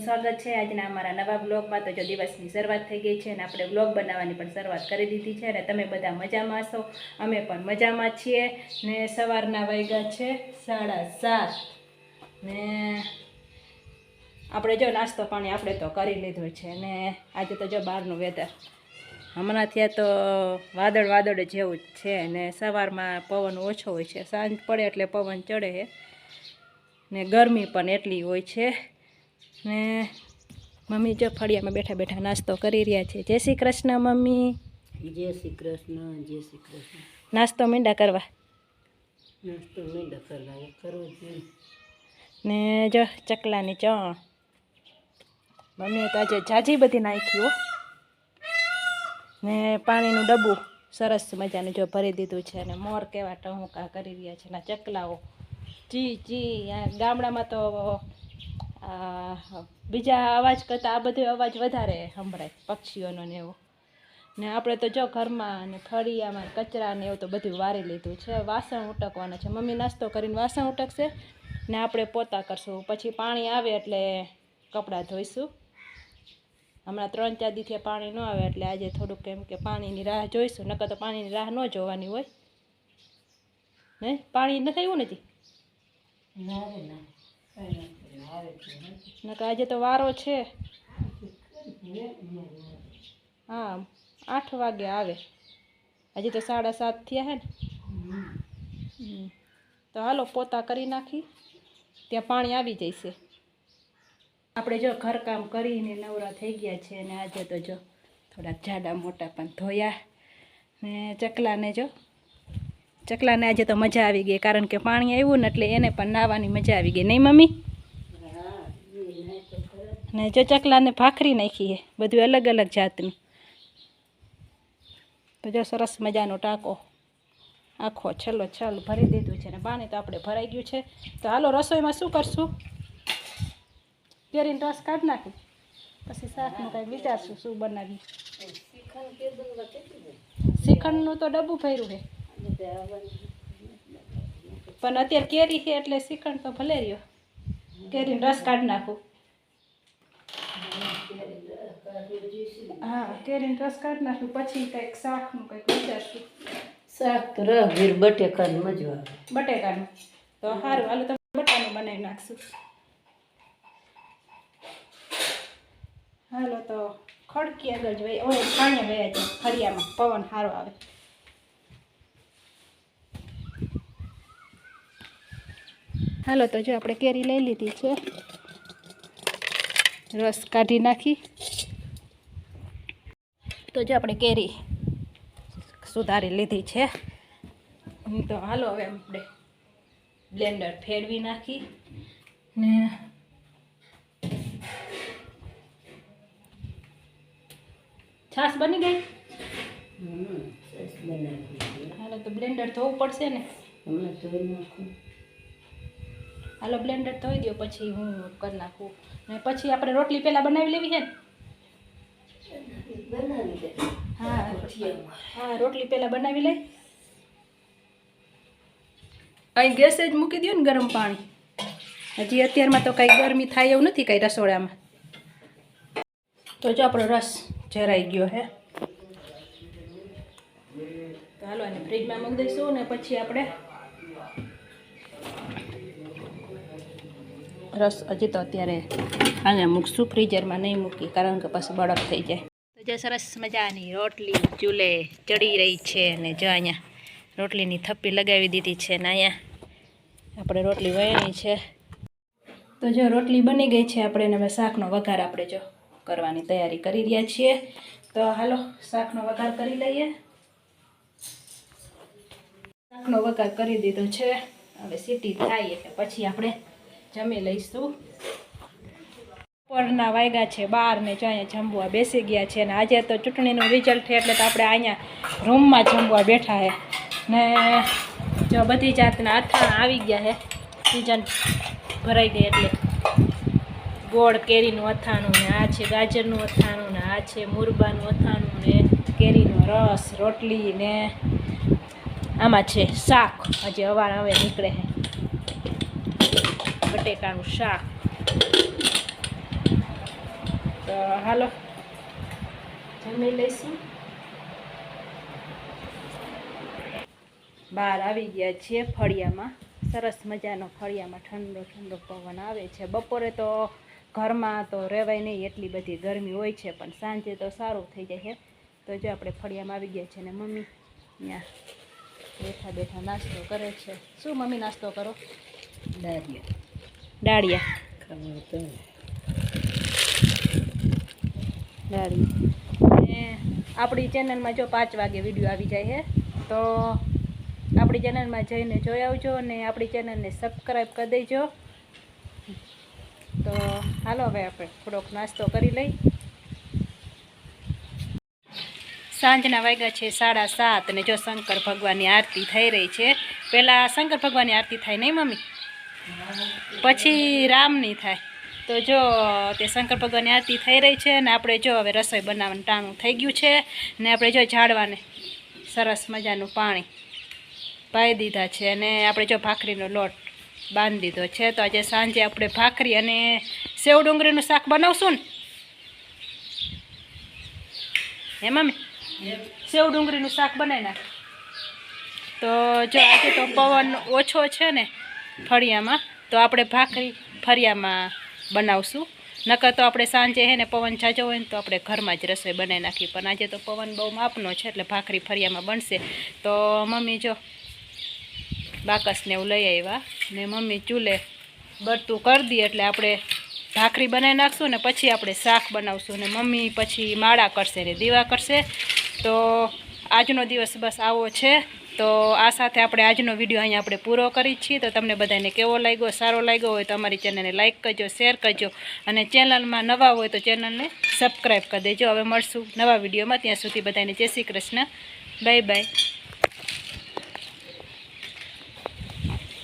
બધાનું સ્વાગત છે. આજના અમારા નવા બ્લોગમાં તો જો દિવસની શરૂઆત થઈ ગઈ છે અને આપણે બ્લોગ બનાવવાની પણ શરૂઆત કરી દીધી છે અને તમે બધા મજામાં હશો? અમે પણ મજામાં છીએ ને સવારના વાગ્યા છે સાડા સાત. ને આપણે જો નાસ્તો પાણી આપણે તો કરી લીધું છે ને આજે તો જો બહારનું વેધર હમણાં ત્યાં તો વાદળ વાદળ જેવું જ છે ને સવારમાં પવન ઓછો હોય છે. સાંજ પડે એટલે પવન ચડે ને ગરમી પણ એટલી હોય છે. ને મમ્મી જો ફળિયામાં બેઠા બેઠા નાસ્તો કરી રહ્યા છે. જય શ્રી કૃષ્ણ મમ્મી. જય શ્રી કૃષ્ણ જય શ્રી કૃષ્ણ. નાસ્તો મીંડા કરવા. નાસ્તો મીંડા કરવા કરવો જોઈએ ને જો ચકલાની ચણ. મમ્મીએ તો આજે જાજી બધી નાખી હો. ને પાણીનું ડબ્બું સરસ મજાનું જો ભરી દીધું છે અને મોર કેવા ટહુકા કરી રહ્યા છે ને ચકલાઓ. ચી ચી ગામડામાં તો બીજા અવાજ કરતાં આ બધો અવાજ વધારે સંભળાય, પક્ષીઓનો ને એવો. ને આપણે તો જો ઘરમાં અને ફળિયામાં કચરા ને એવું તો બધું વારી લીધું છે. વાસણ ઉટકવાના છે. મમ્મી નાસ્તો કરીને વાસણ ઉટકશે ને આપણે પોતા કરશું. પછી પાણી આવે એટલે કપડાં ધોઈશું. હમણાં ત્રણ ચાર દીથી પાણી ન આવે એટલે આજે થોડુંક એમ કે પાણીની રાહ જોઈશું. નકર તો પાણીની રાહ ન જોવાની હોય. ને પાણી નથી? આવ્યું નથી નકર આજે તો વારો છે. હા, આઠ વાગે આવે. હજી તો સાડા સાત થયા હે ને. તો હાલો પોતા કરી નાખી. ત્યાં પાણી આવી જશે આપણે જો ઘરકામ કરીને નવરા થઈ ગયા છે અને આજે તો જો થોડાક જાડા મોટા પણ ધોયા ને ચકલાને જો ચકલાને આજે તો મજા આવી ગઈ કારણ કે પાણી આવ્યું ને એટલે એને પણ નાહવાની મજા આવી ગઈ. નહીં મમ્મી? ને જો ચકલાને ભાખરી નાખીએ બધું અલગ અલગ જાતનું. તો જો સરસ મજાનો ટાંકો આખો છેલ્લો છલ ભરી દીધું છે ને પાણી તો આપણે ભરાઈ ગયું છે. તો હાલો રસોઈમાં શું કરશું? કેરીનો રસ કાઢી નાખું પછી શાકનું કાંઈ વિચારશું શું બનાવી શ્રીખંડનું તો ડબ્બું ભર્યું છે. પણ અત્યારે કેરી છે એટલે શ્રીખંડ તો ભલે રહ્યો. કેરીનો રસ કાઢી નાખું. હા કેરીનો રસ કાઢી નાખું પછી કંઈક શાકનું કંઈક વિચારશું. શાક તો રવીર બટેકાની મજા આવે. બટેકાનું. તો સારું હાલો તો બટાનું બનાવી નાખશું. હાલો તો ખડકી આગળ જ વહી ઓય પાણી વયા છે ફરિયામાં પવન સારો આવે. હાલો તો જો આપણે કેરી લઈ લીધી છે. રસ કાઢી નાખી. તો જે આપણે કેરી સુધારી લીધી છે. તો હાલો હવે આપણે બ્લેન્ડર ફેરવી નાખી ને છાશ બની ગઈ? હાલો તો બ્લેન્ડર ધોવું પડશે ને? હમણાં ધોઈ નાખું. હાલો બ્લેન્ડર ધોઈ દો પછી હું કરી નાખું. ને પછી આપણે રોટલી પહેલાં બનાવી લેવી છે હા હા, રોટલી પહેલાં બનાવી લઈ અહીં જ મૂકી દો ને ગરમ પાણી. હજી અત્યારમાં તો કાંઈ ગરમી થાય એવું નથી કાંઈ રસોડામાં. તો જો આપણો રસ જરાઈ ગયો હે. હાલો એને ફ્રીજમાં મૂકી દઈશું ને પછી આપણે રસ હજી તો અત્યારે અહીંયા મૂકશું, ફ્રીઝરમાં નહીં મૂકી, કારણ કે પછી બળફ થઈ જાય. તો જે સરસ મજાની રોટલી ચૂલે ચડી રહી છે અને જો અહીંયા રોટલીની થપ્પી લગાવી દીધી છે ને અહીંયા આપણે રોટલી વહેણી છે. તો જો રોટલી બની ગઈ છે, આપણે હવે શાકનો વઘાર આપણે જો કરવાની તૈયારી કરી રહ્યા છીએ. તો હાલો, શાકનો વઘાર કરી લઈએ. શાકનો વઘાર કરી દીધો છે. હવે સીટી થાય એટલે પછી આપણે જમી લઈશું. બપોરના વાગ્યા છે બાર ને જો અહીંયા જમવા બેસી ગયા છે ને આજે તો ચૂંટણીનું રિઝલ્ટ છે એટલે તો આપણે અહીંયા રૂમમાં જમવા બેઠા છે ને જો બધી જાતના અથાણા આવી ગયા છે સિઝન ભરાઈ ગઈ એટલે. ગોળ કેરીનું અથાણું ને આ છે ગાજરનું અથાણું ને આ છે મુરબાનું અથાણું ને કેરીનો રસ, રોટલી ને આમાં છે શાક. હજી અવાર હવે નીકળે છે બટેકાનું શાક. તો હાલો, જમી લઈશું. બહાર આવી ગયા છીએ ફળિયામાં. સરસ મજાનો ફળિયામાં ઠંડો ઠંડો પવન આવે છે. બપોરે તો ઘરમાં તો રહેવાય નહીં એટલી બધી ગરમી હોય છે, પણ સાંજે તો સારું થઈ જાય છે. તો જો આપણે ફળિયામાં આવી ગયા છે ને મમ્મી ત્યાં બેઠા બેઠા નાસ્તો કરે છે. શું મમ્મી નાસ્તો કરો? દારિયા ડાળિયા ખબર તો ને. ડાળી ને આપણી ચેનલમાં જો પાંચ વાગે વીડિયો આવી જાય છે તો આપણી ચેનલમાં જઈને જોઈ આવજો અને આપણી ચેનલને સબસ્ક્રાઈબ કરી દેજો. તો હાલો હવે આપણે થોડોક નાસ્તો કરી લઈ. સાંજના વાગ્યા છે સાડા સાત અને જો શંકર ભગવાનની આરતી થઈ રહી છે. પહેલાં શંકર ભગવાનની આરતી થાય નહીં મમ્મી? પછી રામની થાય. તો જો તે શંકર ભગવાનની આરતી થઈ રહી છે ને આપણે જો હવે રસોઈ બનાવવાનું ટાણું થઈ ગયું છે ને આપણે જો ઝાડવાને સરસ મજાનું પાણી પાઈ દીધા છે અને આપણે જો ભાખરીનો લોટ બાંધી દીધો છે. તો આજે સાંજે આપણે ભાખરી અને સેવ ડુંગળીનું શાક બનાવશું ને? હે મમ્મી સેવ ડુંગળીનું શાક બનાવી નાખ. તો જો આજે તો પવન ઓછો છે ને ફળિયામાં. તો આપણે ભાખરી ફળિયામાં બનાવશું. નકર તો આપણે સાંજે હે ને પવન જાજો હોય ને તો આપણે ઘરમાં જ રસોઈ બનાવી નાખીએ. પણ આજે તો પવન બહુ માપનો છે એટલે ભાખરી ફળિયામાં બનશે. તો મમ્મી જો બાકસને એવું લઈ આવ્યા ને મમ્મી ચૂલે બરતું કરી દઈએ એટલે આપણે ભાખરી બનાવી નાખશું ને પછી આપણે શાક બનાવશું ને મમ્મી પછી માળા કરશે ને દીવા કરશે. તો આજનો દિવસ બસ આવો છે. તો આ સાથે આપણે આજનો વીડિયો અહીંયા આપણે પૂરો કરી છીએ. તો તમને બધાને કેવો લાગ્યો, સારો લાગ્યો હોય તો અમારી ચેનલને લાઇક કરજો, શેર કરજો અને ચેનલમાં નવા હોય તો ચેનલને સબસ્ક્રાઈબ કરી દેજો. હવે મળશું નવા વિડીયોમાં. ત્યાં સુધી બધાને જય શ્રી કૃષ્ણ. Bye bye.